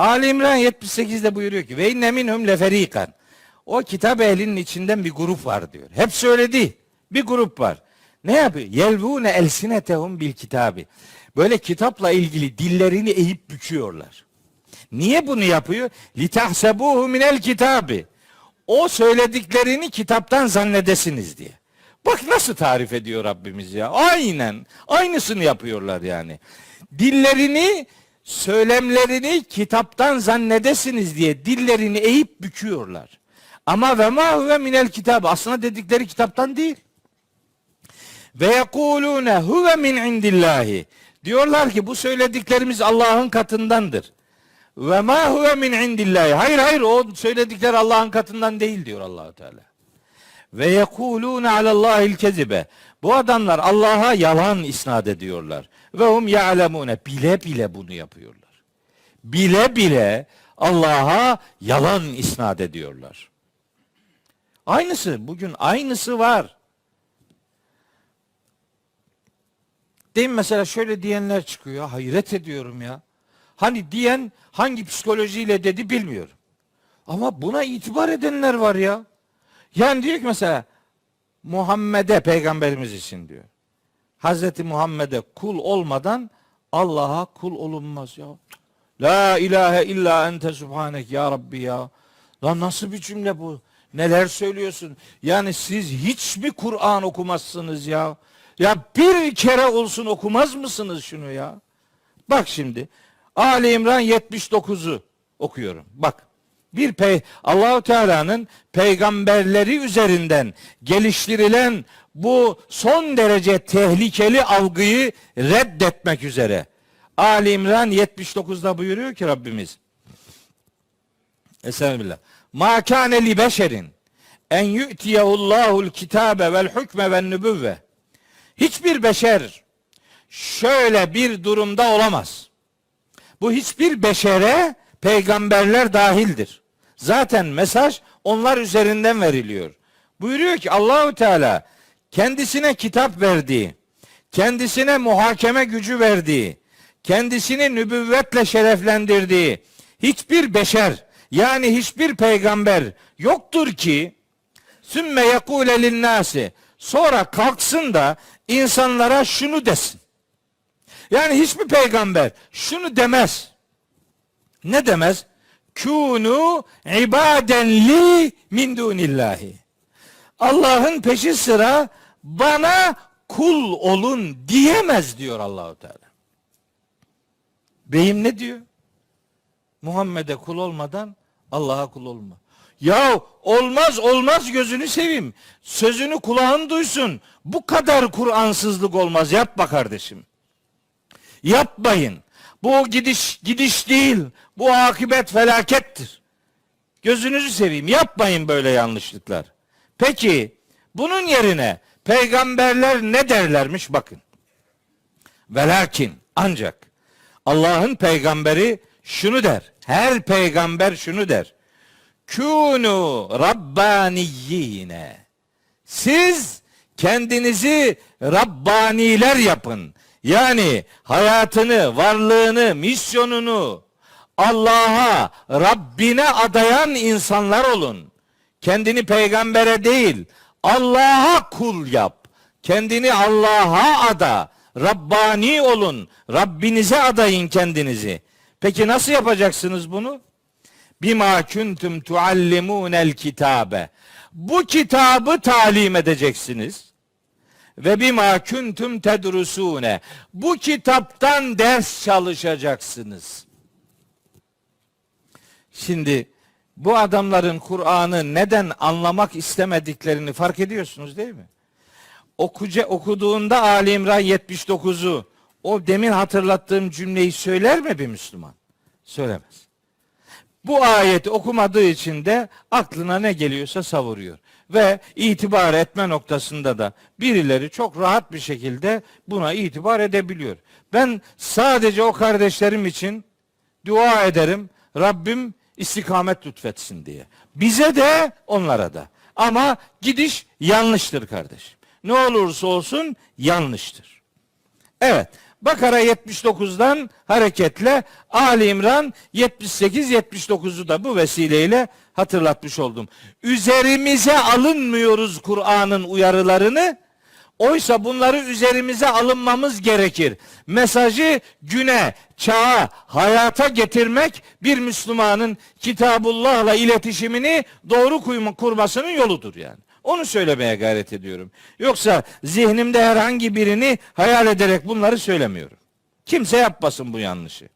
Ali İmran 78'de buyuruyor ki ve inne leferikan. O kitap ehlinin içinden bir grup var diyor. Hepsi öyle değil. Bir grup var. Ne yapıyor? Yelvune elsinetehum bil kitabi. Böyle kitapla ilgili dillerini eğip büküyorlar. Niye bunu yapıyor? Litahsebuhu minel kitabi. O söylediklerini kitaptan zannedesiniz diye. Bak nasıl tarif ediyor Rabbimiz ya. Aynen. Aynısını yapıyorlar yani. Dillerini, söylemlerini kitaptan zannedesiniz diye dillerini eğip büküyorlar. Ama ve ma huve minel kitabı. Aslında dedikleri kitaptan değil. Ve yekulune huve min indillahi. Diyorlar ki bu söylediklerimiz Allah'ın katındandır. Ve ma huve min indillahi. Hayır hayır o söyledikleri Allah'ın katından değil diyor Allahu Teala. Ve yekulune alallahil kezibe. Bu adamlar Allah'a yalan isnat ediyorlar. Ve hum ya'lemune. Bile bile bunu yapıyorlar. Bile bile Allah'a yalan isnat ediyorlar. Aynısı bugün aynısı var. Değil mi mesela şöyle diyenler çıkıyor. Hayret ediyorum ya. Hani diyen hangi psikolojiyle dedi bilmiyorum. Ama buna itibar edenler var ya. Yani diyor ki mesela Muhammed'e peygamberimiz için diyor. Hazreti Muhammed'e kul olmadan Allah'a kul olunmaz ya. La ilahe illa ente subhanek ya Rabbi ya. Lan nasıl bir cümle bu? Neler söylüyorsun? Yani siz hiç mi Kur'an okumazsınız ya? Ya bir kere olsun okumaz mısınız şunu ya? Bak şimdi Ali İmran 79'u okuyorum. Bak. Bir pey Allahu Teala'nın peygamberleri üzerinden geliştirilen bu son derece tehlikeli algıyı reddetmek üzere. Ali İmran 79'da buyuruyor ki Rabbimiz. Estağfirullah. Ma kâne li beşerin en yu'tiyehullahul kitabe vel hükme ven nübüvve. Hiçbir beşer şöyle bir durumda olamaz. Bu hiçbir beşere peygamberler dahildir. Zaten mesaj onlar üzerinden veriliyor. Buyuruyor ki Allahu Teala kendisine kitap verdiği, kendisine muhakeme gücü verdiği, kendisini nübüvvetle şereflendirdiği hiçbir beşer yani hiçbir peygamber yoktur ki sümme yekule linnâsi sonra kalksın da insanlara şunu desin. Yani hiçbir peygamber şunu demez. Ne demez? Kûnû ibaden li min dunillahi. Allah'ın peşi sıra bana kul olun diyemez diyor Allahu Teala. Beyim ne diyor? Muhammed'e kul olmadan Allah'a kul olma. Ya olmaz olmaz gözünü seveyim. Sözünü kulağın duysun. Bu kadar Kur'ansızlık olmaz. Yapma kardeşim. Yapmayın. Bu gidiş gidiş değil. Bu akıbet felakettir. Gözünüzü seveyim. Yapmayın böyle yanlışlıklar. Peki bunun yerine peygamberler ne derlermiş bakın. Velakin ancak Allah'ın peygamberi şunu der. Her peygamber şunu der. Kûnû rabbaniyyine. Siz kendinizi Rabbaniler yapın. Yani hayatını, varlığını, misyonunu Allah'a, Rabbine adayan insanlar olun. Kendini peygambere değil, Allah'a kul yap. Kendini Allah'a ada. Rabbani olun. Rabbinize adayın kendinizi. Peki nasıl yapacaksınız bunu? Bima kuntum tuallimunel kitabe. Bu kitabı talim edeceksiniz. Ve bima kuntum tedrusune. Bu kitaptan ders çalışacaksınız. Şimdi bu adamların Kur'an'ı neden anlamak istemediklerini fark ediyorsunuz değil mi? Okuca, okuduğunda Ali İmran 79'u o demin hatırlattığım cümleyi söyler mi bir Müslüman? Söylemez. Bu ayeti okumadığı için de aklına ne geliyorsa savuruyor. Ve itibar etme noktasında da birileri çok rahat bir şekilde buna itibar edebiliyor. Ben sadece o kardeşlerim için dua ederim. Rabbim istikamet lütfetsin diye. Bize de onlara da. Ama gidiş yanlıştır kardeşim. Ne olursa olsun yanlıştır. Evet. Bakara 79'dan hareketle Ali İmran 78-79'u da bu vesileyle hatırlatmış oldum. Üzerimize alınmıyoruz Kur'an'ın uyarılarını. Oysa bunları üzerimize alınmamız gerekir. Mesajı güne, çağa, hayata getirmek bir Müslümanın Kitabullah'la iletişimini doğru kurmasının yoludur yani. Onu söylemeye gayret ediyorum. Yoksa zihnimde herhangi birini hayal ederek bunları söylemiyorum. Kimse yapmasın bu yanlışı.